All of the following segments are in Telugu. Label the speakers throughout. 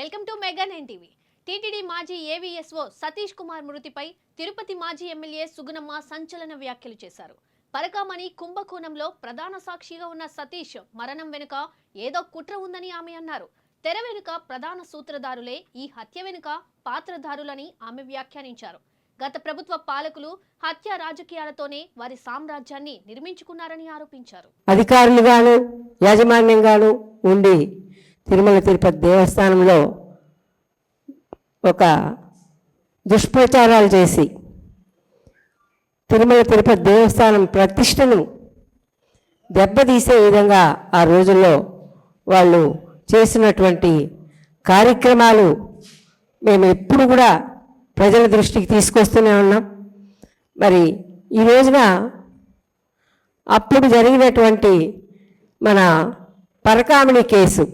Speaker 1: Welcome to Mega nine TV. TTD మాజీ ఏవీఎస్ఓ సతీష్ కుమార్ మృతిపై తిరుపతి మాజీ ఎమ్మెల్యే సుగుణమ్మ సంచలన వ్యాఖ్యలు చేశారు. పరకామణి కుంభకోణంలో ప్రధాన సాక్షిగా ఉన్న సతీష్ మరణం వెనుక ఏదో కుట్ర ఉందని ఆమె అన్నారు. తెర వెనుక ప్రధాన సూత్రధారులే ఈ హత్య వెనుక పాత్రధారులని ఆమె వ్యాఖ్యానించారు. గత ప్రభుత్వ పాలకులు హత్య రాజకీయాలతోనే వారి సామ్రాజ్యాన్ని నిర్మించుకున్నారని ఆరోపించారు.
Speaker 2: అధికారులుగాను యాజమాన్యంగాను ఉండి తిరుమల తిరుపతి దేవస్థానంలో ఒక దుష్ప్రచారాలు చేసి తిరుమల తిరుపతి దేవస్థానం ప్రతిష్టను దెబ్బతీసే విధంగా ఆ రోజుల్లో వాళ్ళు చేసినటువంటి కార్యక్రమాలు మేము ఎప్పుడు కూడా ప్రజల దృష్టికి తీసుకొస్తూనే ఉన్నాం. మరి ఈ రోజున అప్పుడు జరిగినటువంటి మన పరకామిణి కేసు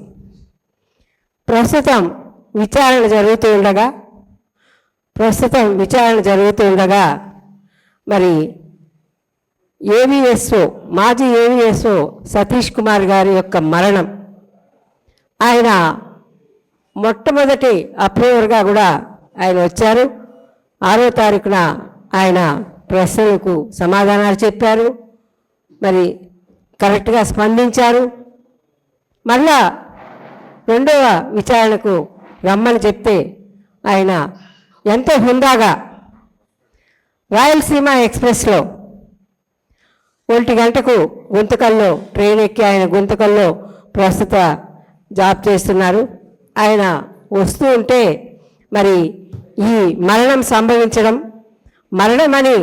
Speaker 2: ప్రస్తుతం విచారణ జరుగుతూ ఉండగా ప్రస్తుతం విచారణ జరుగుతూ ఉండగా మరి ఏవిఎస్ఓ మాజీ ఏవిఎస్ఓ సతీష్ కుమార్ గారి యొక్క మరణం. ఆయన మొట్టమొదటి అప్రూవర్గా కూడా ఆయన వచ్చారు. ఆరో తారీఖున ఆయన ప్రశ్నలకు సమాధానాలు చెప్పారు. మరి కరెక్ట్గా స్పందించారు. మళ్ళా రెండవ విచారణకు రమ్మని చెప్తే ఆయన ఎంతో హుందాగా రాయలసీమ ఎక్స్ప్రెస్లో ఒంటి గంటకు గుంతకల్లో ట్రైన్ ఎక్కి ఆయన గుంతకల్లో ప్రస్తుత జాబ్ చేస్తున్నారు. ఆయన వస్తూ ఉంటే మరి ఈ మరణం సంభవించడం మరణమని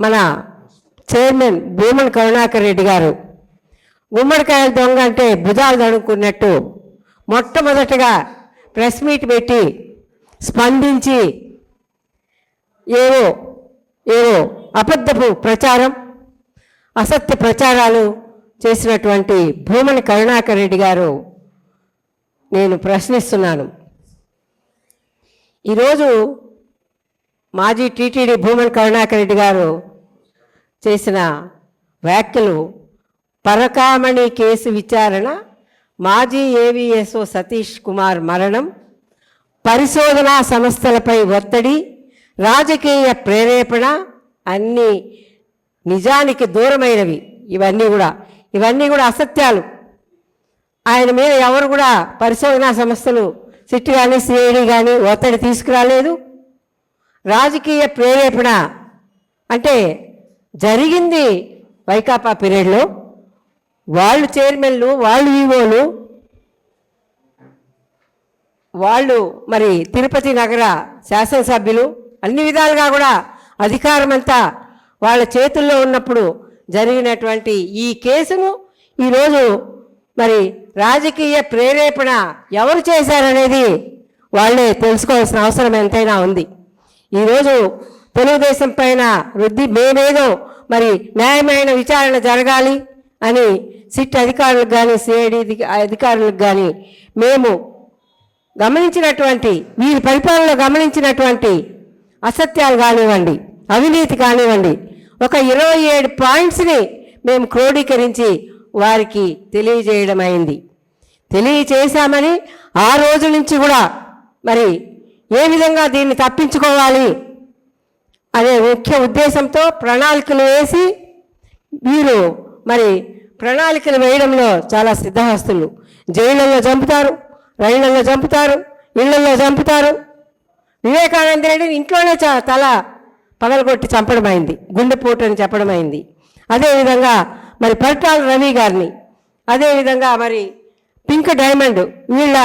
Speaker 2: మన చైర్మన్ భూమన్ కరుణాకర్ రెడ్డి గారు గుమ్మడికాయల దొంగ అంటే భుజాలు దడుకున్నట్టు మొట్టమొదటగా ప్రెస్ మీట్ పెట్టి స్పందించి ఏవో ఏవో అబద్ధపు ప్రచారం అసత్య ప్రచారాలు చేసినటువంటి భూమని కరుణాకర్ రెడ్డి గారు నేను ప్రశ్నిస్తున్నాను. ఈరోజు మాజీ టీటీడీ భూమన్ కరుణాకర్ రెడ్డి గారు చేసిన వ్యాఖ్యలు పరకామణి కేసు విచారణ మాజీ ఏవిఎస్ఓ సతీష్ కుమార్ మరణం పరిశోధనా సంస్థలపై ఒత్తిడి రాజకీయ ప్రేరేపణ అన్నీ నిజానికి దూరమైనవి. ఇవన్నీ కూడా ఇవన్నీ కూడా అసత్యాలు. ఆయన మీద ఎవరు కూడా పరిశోధనా సంస్థలు సిట్ కానీ సిఐడి కానీ ఒత్తిడి తీసుకురాలేదు. రాజకీయ ప్రేరేపణ అంటే జరిగింది వైకాపా పీరియడ్లో. వాళ్ళు చైర్మన్లు వాళ్ళు ఈవోలు వాళ్ళు మరి తిరుపతి నగర శాసనసభ్యులు అన్ని విధాలుగా కూడా అధికారం అంతా వాళ్ళ చేతుల్లో ఉన్నప్పుడు జరిగినటువంటి ఈ కేసును ఈరోజు మరి రాజకీయ ప్రేరేపణ ఎవరు చేశారనేది వాళ్ళే తెలుసుకోవాల్సిన అవసరం ఎంతైనా ఉంది. ఈరోజు తెలుగుదేశం పైన వృద్ధి మేమేదో మరి న్యాయమైన విచారణ జరగాలి అని సిట్ అధికారులకు కానీ సిఐడి అధికారులకు కానీ మేము గమనించినటువంటి వీరి పరిపాలనలో గమనించినటువంటి అసత్యాలు కానివ్వండి అవినీతి కానివ్వండి ఒక ఇరవై ఏడు పాయింట్స్ని మేము క్రోడీకరించి వారికి తెలియజేయడం అయింది. తెలియచేశామని ఆ రోజు నుంచి కూడా మరి ఏ విధంగా దీన్ని తప్పించుకోవాలి అనే ముఖ్య ఉద్దేశంతో ప్రణాళికలు వేసి వీరు మరి ప్రణాళికలు వేయడంలో చాలా సిద్ధహస్తులు. జైళ్ళల్లో చంపుతారు రైళ్ళలో చంపుతారు ఇళ్ళలో చంపుతారు. వివేకానంద రెడ్డిని ఇంట్లోనే చ తల పగలగొట్టి చంపడమైంది గుండెపోటు అని చెప్పడమైంది. అదేవిధంగా మరి పరిటాల రవి గారిని అదేవిధంగా మరి పింక్ డైమండ్ వీళ్ళ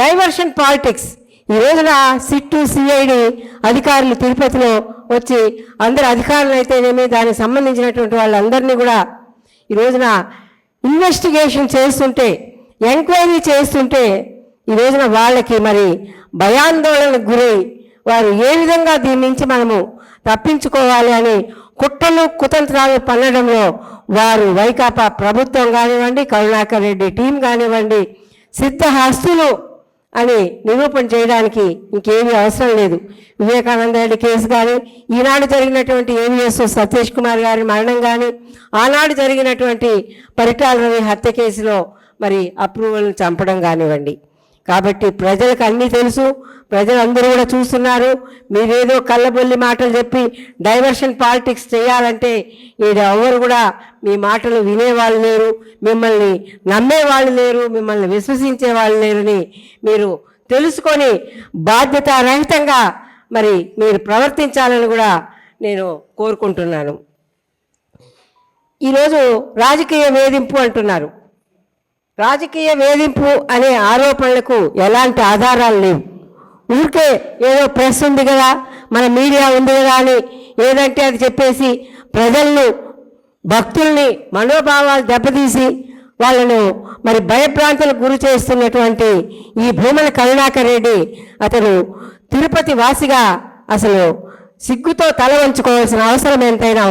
Speaker 2: డైవర్షన్ పాలిటిక్స్. ఈ రోజున సిట్టు సిఐడి అధికారులు తిరుపతిలో వచ్చి అందరు అధికారులు అయితేనేమి దానికి సంబంధించినటువంటి వాళ్ళందరినీ కూడా ఈ రోజున ఇన్వెస్టిగేషన్ చేస్తుంటే ఎంక్వైరీ చేస్తుంటే ఈ రోజున వాళ్ళకి మరి భయాందోళనకు గురై వారు ఏ విధంగా దీని నుంచి మనము తప్పించుకోవాలి అని కుట్రలు కుతంత్రాలు పన్నడంలో వారు వైకాపా ప్రభుత్వం కానివ్వండి కరుణాకర్ రెడ్డి టీం కానివ్వండి సిద్ధహస్తులు అని నిరూపణ చేయడానికి ఇంకేమీ అవసరం లేదు. వివేకానంద రెడ్డి కేసు కానీ ఈనాడు జరిగినటువంటి ఏవిఎస్ సతీష్ కుమార్ గారి మరణం కానీ ఆనాడు జరిగినటువంటి పరిటాల రవి హత్య కేసులో మరి అప్రూవల్ చంపడం కానివ్వండి. కాబట్టి ప్రజలకు అన్నీ తెలుసు ప్రజలందరూ కూడా చూస్తున్నారు. మీరేదో కళ్ళబొల్లి మాటలు చెప్పి డైవర్షన్ పాలిటిక్స్ చేయాలంటే ఈడ ఎవరు కూడా మీ మాటలు వినేవాళ్ళు లేరు మిమ్మల్ని నమ్మేవాళ్ళు లేరు మిమ్మల్ని విశ్వసించే వాళ్ళు లేరని మీరు తెలుసుకొని బాధ్యతారహితంగా మరి మీరు ప్రవర్తించాలని కూడా నేను కోరుకుంటున్నాను. ఈరోజు రాజకీయ వేధింపు అంటున్నారు. రాజకీయ వేధింపు అనే ఆరోపణలకు ఎలాంటి ఆధారాలు లేవు. ఊరికే ఏదో ప్రెస్ ఉంది కదా మన మీడియా ఉంది కదా అని ఏదంటే అది చెప్పేసి ప్రజలను భక్తుల్ని మనోభావాలు దెబ్బతీసి వాళ్ళను మరి భయప్రాంతాలకు గురి చేస్తున్నటువంటి ఈ భూమన కరుణాకర్ రెడ్డి అతను తిరుపతి వాసిగా అసలు సిగ్గుతో తల వంచుకోవాల్సిన అవసరం ఎంతైనా